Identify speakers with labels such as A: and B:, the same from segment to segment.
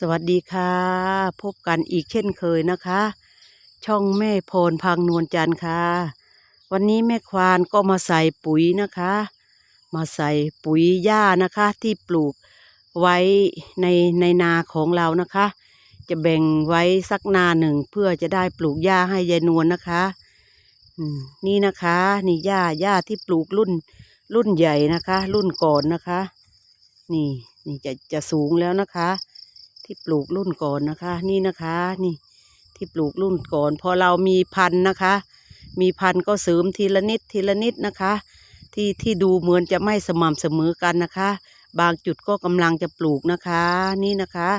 A: สวัสดีค่ะ พบกันอีกเช่นเคยนะคะ ช่องแม่พรพังนวลจันทร์ค่ะ วันนี้แม่ควานก็มาใส่ปุ๋ยนะคะ มาใส่ปุ๋ยหญ้านะคะ ที่ปลูกไว้ในในนาของเรานะคะ จะแบ่งไว้สักนาหนึ่งเพื่อจะได้ปลูกหญ้าให้ยายนวลนะคะนี่นะคะนี่หญ้าหญ้าที่ปลูกรุ่นรุ่นใหญ่นะคะ รุ่นก่อนนะคะ นี่นี่จะจะสูงแล้วนะคะ ที่ปลูกรุ่นก่อนนะคะ นี่นะคะนี่ที่ปลูกรุ่นก่อน พอเรามีพันธุ์นะคะ มีพันธุ์ก็เสริมทีละนิดทีละนิดนะคะ ที่ที่ดูเหมือนจะไม่สม่ำเสมอกันนะคะ บางจุดก็กำลังจะปลูกนะคะ นี่นะคะ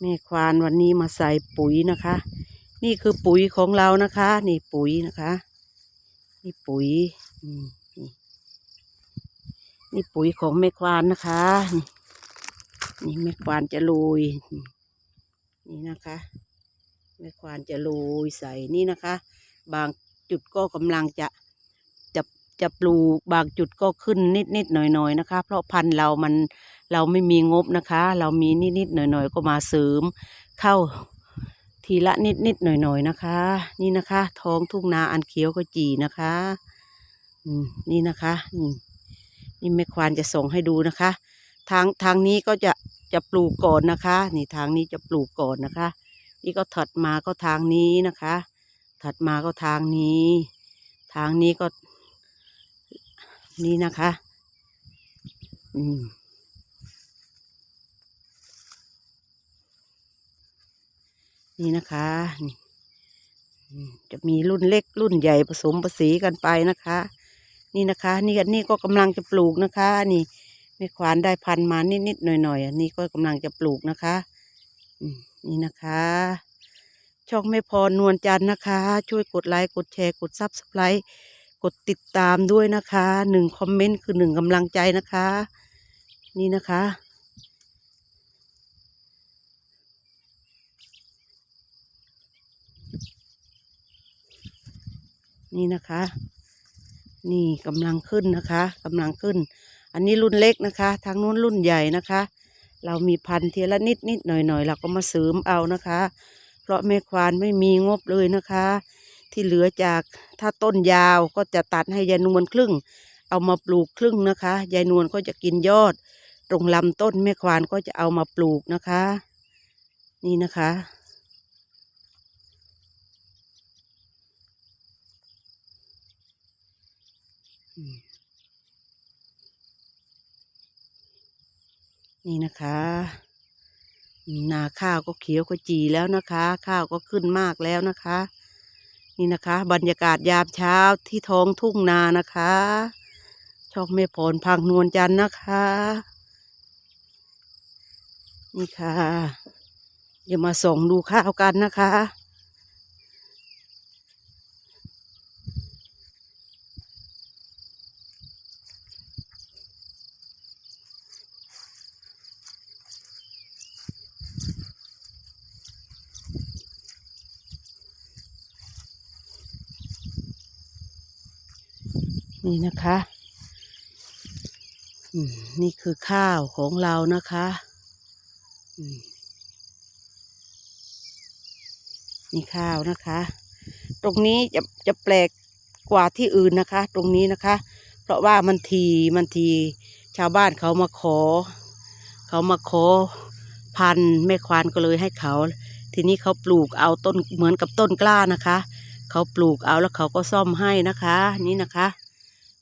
A: แม่ควานวันนี้มาใส่ปุ๋ยนะคะ นี่คือปุ๋ยของเรานะคะ นี่ปุ๋ยนะคะ นี่ปุ๋ยนี่นี่ปุ๋ยของแม่ควานนะคะนี่ นี่แม่ควานจะโรยนี่นะคะแม่ควานจะโรยใส่นี่นะคะ บางจุดก็กำลังจะจะจะปลูกบางจุดก็ขึ้นนิดนิดหน่อยหน่อยนะคะ เพราะพันธุ์เรามันเราไม่มีงบนะคะ เรามีนิดนิดหน่อยหน่อยก็มาเสริม เข้าทีละนิดนิดหน่อยหน่อยนะคะ นี่นะคะ ท้องทุ่งนาอันเขียวขจีนะคะนี่นะคะนี่นี่แม่ควานจะส่งให้ดูนะคะ ทางทางนี้ก็จะ จะปลูกก่อนนะคะ นี่ทางนี้จะปลูกก่อนนะคะ นี่ก็ถัดมาก็ทางนี้นะคะ ถัดมาก็ทางนี้ ทางนี้ก็นี่นะคะ อืมนี่นะคะจะมีรุ่นเล็กรุ่นใหญ่ผสมผสานกันไปนะคะ นี่นะคะ นี่นี่ก็กำลังจะปลูกนะคะ นี่ แม่ควานได้พันมานิดๆหน่อยๆอันนี้ก็กำลังจะปลูกนะคะนี่นะคะ ช่องแม่พรนวลจันทร์นะคะ ช่วยกดไลค์กดแชร์กดซับสไครต์กดติดตามด้วยนะคะหนึ่งคอมเมนต์คือหนึ่งกำลังใจนะคะ นี่นะคะนี่นะคะ นี่กำลังขึ้นนะคะกำลังขึ้น อันนี้รุ่นเล็กนะคะทางนู้นรุ่นใหญ่นะคะ เรามีพันธุ์ทีละนิดนิดหน่อยหน่อยเราก็มาเสริมเอานะคะ เพราะแม่ควานไม่มีงบเลยนะคะ ที่เหลือจากถ้าต้นยาวก็จะตัดให้ยายนวลครึ่ง เอามาปลูกครึ่งนะคะยายนวลก็จะกินยอด ตรงลำต้นแม่ควานก็จะเอามาปลูกนะคะ นี่นะคะ นี่นะคะ นาข้าวก็เขียวก็จีแล้วนะคะ ข้าวก็ขึ้นมากแล้วนะคะ นี่นะคะ บรรยากาศยามเช้าที่ท้องทุ่งนานะคะช่องแม่พรพังนวลจันนะคะ นี่ค่ะอย่ามาส่องดูข้าวกันนะคะ นี่นะคะอืมนี่คือข้าวของเรานะคะอืมนี่ข้าวนะคะ ตรงนี้จะจะแปลกกว่าที่อื่นนะคะ ตรงนี้นะคะ เพราะว่ามันทีมันทีชาวบ้านเขามาขอ เขามาขอพันแม่ควานก็เลยให้เขา ทีนี้เขาปลูกเอาต้นเหมือนกับต้นกล้านะคะ เขาปลูกเอาแล้วเขาก็ซ่อมให้นะคะ นี่นะคะ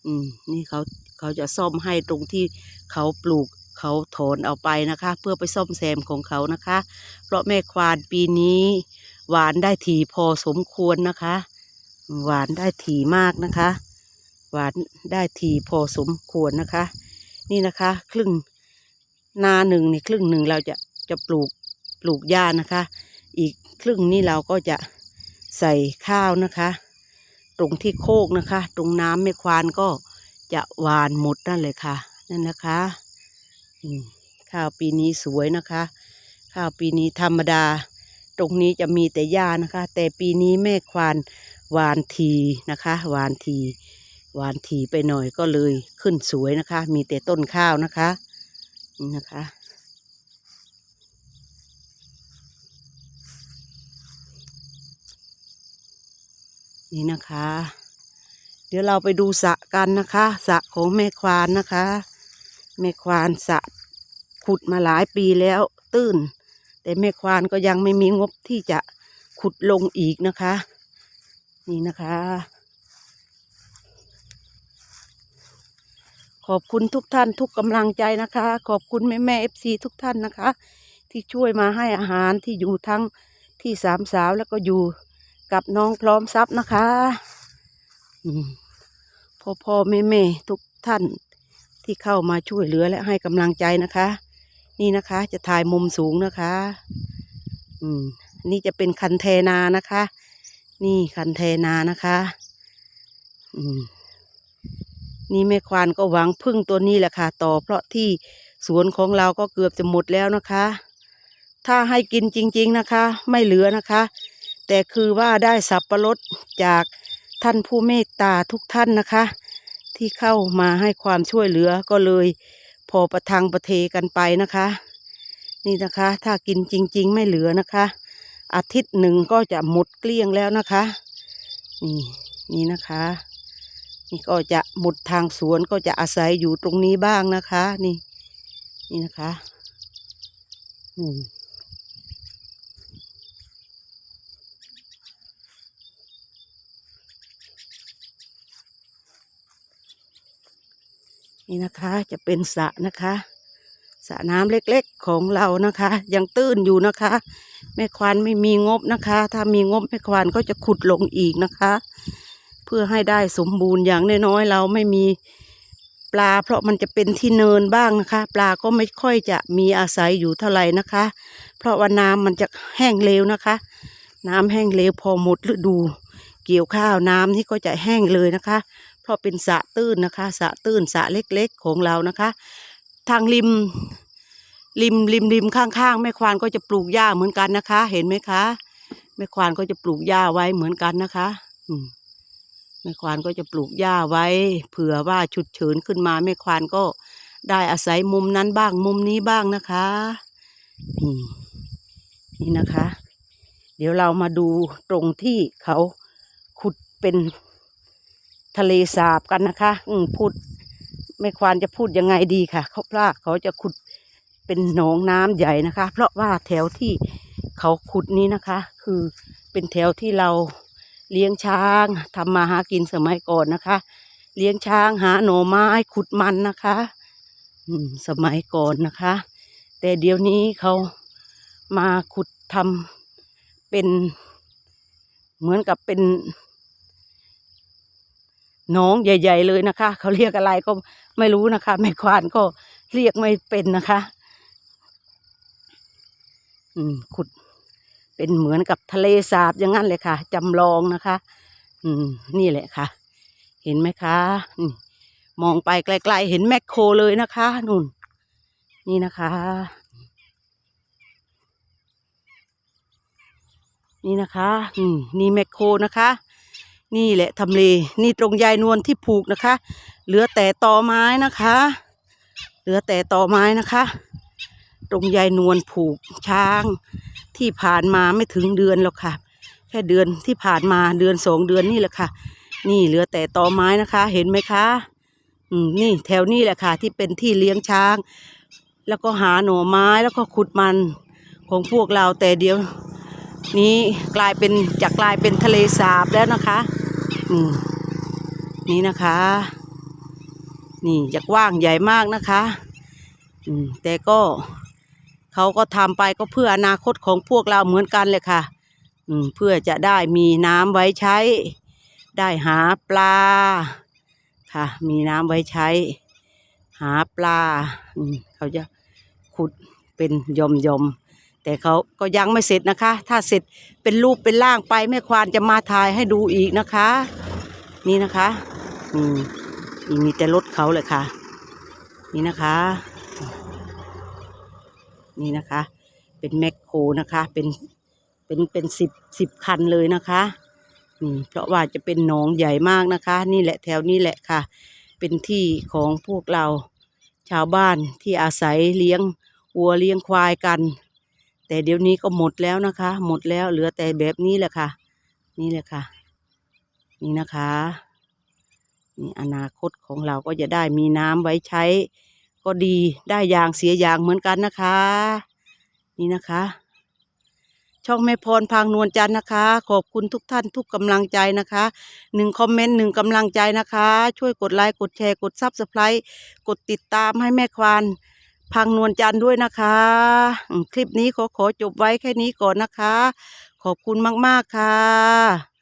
A: อืมนี่เขาเขาจะซ่อมให้ตรงที่เขาปลูกเขาถอนเอาไปนะคะ เพื่อไปซ่อมแซมของเขานะคะ เพราะแม่ควานปีนี้หวานได้ถี่พอสมควรนะคะ หวานได้ถี่มากนะคะ หวานได้ถี่พอสมควรนะคะ นี่นะคะ ครึ่งนาหนึ่งในครึ่งหนึ่งเราจะจะปลูกปลูกหญ้านะคะ อีกครึ่งนี่เราก็จะใส่ข้าวนะคะ ตรงที่โคกนะคะ ตรงน้ำแม่ควานก็จะหวานหมดนั่นเลยค่ะ นั่นนะคะข้าวปีนี้สวยนะคะ ข้าวปีนี้ธรรมดา ตรงนี้จะมีแต่หญ้านะคะ แต่ปีนี้แม่ควานหวานทีนะคะหวานทีหวานทีไปหน่อยก็เลยขึ้นสวยนะคะ มีแต่ต้นข้าวนะคะนี่นะคะ นี่นะคะ เดี๋ยวเราไปดูสะกันนะคะสะของแม่ควานนะคะ แม่ควานสะขุดมาหลายปีแล้วตื้น แต่แม่ควานก็ยังไม่มีงบที่จะขุดลงอีกนะคะ นี่นะคะ ขอบคุณทุกท่านทุกกำลังใจนะคะ ขอบคุณแม่แม่เอฟซีทุกท่านนะคะ ที่ช่วยมาให้อาหารที่อยู่ทั้งที่สามสาวแล้วก็อยู่ กับน้องพร้อมทรัพย์นะคะพ่อพ่อแม่แม่ทุกท่านที่เข้ามาช่วยเหลือและให้กำลังใจนะคะ นี่นะคะ จะถ่ายมุมสูงนะคะ อืม นี่จะเป็นคันเทนานะคะ นี่คันเทนานะคะ อืม นี่แม่ควานก็หวังพึ่งตัวนี้แหละค่ะ ต่อเพราะที่สวนของเราก็เกือบจะหมดแล้วนะคะ ถ้าให้กินจริง ๆนะคะ ไม่เหลือนะคะ แต่คือว่าได้สับประรดจากท่านผู้เมตตาทุกท่านนะคะ ที่เข้ามาให้ความช่วยเหลือก็เลยพอประทังประเทกันไปนะคะ นี่นะคะ ถ้ากินจริง ๆ ไม่เหลือนะคะ อาทิตย์หนึ่งก็จะหมดเกลี้ยงแล้วนะคะ นี่นี่นะคะ นี่ก็จะหมดทางสวนก็จะอาศัยอยู่ตรงนี้บ้างนะคะ นี่ นี่นะคะ อืม นี่นะคะจะเป็นสระนะคะสระน้ำเล็กๆของเรานะคะ ยังตื้นอยู่นะคะ แม่ควานไม่มีงบนะคะ ถ้ามีงบแม่ควานก็จะขุดลงอีกนะคะ เพื่อให้ได้สมบูรณ์อย่างน้อยๆเราไม่มีปลา เพราะมันจะเป็นที่เนินบ้างนะคะ ปลาก็ไม่ค่อยจะมีอาศัยอยู่เท่าไหร่นะคะ เพราะว่าน้ำมันจะแห้งเร็วนะคะ น้ำแห้งเร็วพอหมดฤดู เกี่ยวข้าวน้ำนี่ก็จะแห้งเลยนะคะ เพราะเป็นสะตื้นนะคะสะตื้นสะเล็กๆของเรานะคะ ทางริมริมริมริมข้างๆแม่ควานก็จะปลูกหญ้าเหมือนกันนะคะ เห็นไหมคะแม่ควานก็จะปลูกหญ้าไว้เหมือนกันนะคะอืมแม่ควานก็จะปลูกหญ้าไว้ เผื่อว่าฉุดเฉินขึ้นมาแม่ควานก็ได้อาศัยมุมนั้นบ้างมุมนี้บ้างนะคะนี่นี่นะคะ เดี๋ยวเรามาดูตรงที่เขาขุดเป็น ทะเลสาบกันนะคะ อืมพูดแม่ควานจะพูดยังไงดีค่ะ เขาพลาเขาจะขุดเป็นหนองน้ำใหญ่นะคะ เพราะว่าแถวที่เขาขุดนี้นะคะ คือเป็นแถวที่เราเลี้ยงช้างทำมาหากินสมัยก่อนนะคะ เลี้ยงช้างหาหน่อไม้ขุดมันนะคะอืมสมัยก่อนนะคะ แต่เดี๋ยวนี้เขามาขุดทำเป็นเหมือนกับเป็น น้องใหญ่ ๆ เลยนะคะ เขาเรียกอะไรก็ไม่รู้นะคะ แม่ควานก็เรียกไม่เป็นนะคะ อืม ขุด เป็นเหมือนกับทะเลสาบอย่างนั้นเลยค่ะจำลองนะคะ อืม นี่แหละค่ะ เห็นไหมคะมองไปไกลๆเห็นแมคโครเลยนะคะนู่น นี่นะคะ นี่นะคะ นี่นี่แมคโครนะคะ นี่แหละทำเล นี่ตรงยายนวลที่ผูกนะคะ เหลือแต่ตอไม้นะคะ เหลือแต่ตอไม้นะคะ ตรงยายนวลผูกช้าง ที่ผ่านมาไม่ถึงเดือนหรอกค่ะ แค่เดือนที่ผ่านมาเดือนสองเดือนนี่แหละค่ะ นี่เหลือแต่ตอไม้นะคะ เห็นไหมคะอืมนี่แถวนี้แหละค่ะ ที่เป็นที่เลี้ยงช้าง แล้วก็หาหน่อไม้แล้วก็ขุดมันของพวกเราแต่เดียว นี้กลายเป็นจะกลายเป็นทะเลสาบแล้วนะคะนี่นะคะ นี่จะกว้างใหญ่มากนะคะแต่ก็เขาก็ทำไปก็เพื่ออนาคตของพวกเราเหมือนกันเลยค่ะเพื่อจะได้มีน้ำไว้ใช้ ได้หาปลา ค่ะ มีน้ำไว้ใช้ หาปลาเขาจะขุดเป็นยมยม แต่เขาก็ยังไม่เสร็จนะคะ ถ้าเสร็จเป็นรูปเป็นร่างไปแม่ควานจะมาถ่ายให้ดูอีกนะคะ นี่นะคะอืมนี่มีแต่รถเขาเลยค่ะ นี่นะคะ นี่นะคะ เป็นแมคโครนะคะ เป็นเป็นเป็นสิบสิบคันเลยนะคะนี่เพราะว่าจะเป็นหนองใหญ่มากนะคะ นี่แหละแถวนี้แหละค่ะ เป็นที่ของพวกเราชาวบ้านที่อาศัยเลี้ยงวัวเลี้ยงควายกัน แต่เดี๋ยวนี้ก็หมดแล้วนะคะ หมดแล้วเหลือแต่แบบนี้แหละค่ะ นี่แหละค่ะ นี่นะคะนี่อนาคตของเราก็จะได้มีน้ำไว้ใช้ ก็ดีได้ยางเสียยางเหมือนกันนะคะ นี่นะคะ ช่องแม่พรพางนวลจันทร์นะคะ ขอบคุณทุกท่านทุกกำลังใจนะคะหนึ่งคอมเมนต์หนึ่งกำลังใจนะคะ ช่วยกดไลค์กดแชร์กดซับสไครต์กดติดตามให้แม่ควาน พังนวลจันทร์ด้วยนะคะ คลิปนี้ขอขอจบไว้แค่นี้ก่อนนะคะ ขอบคุณมาก ๆ ค่ะ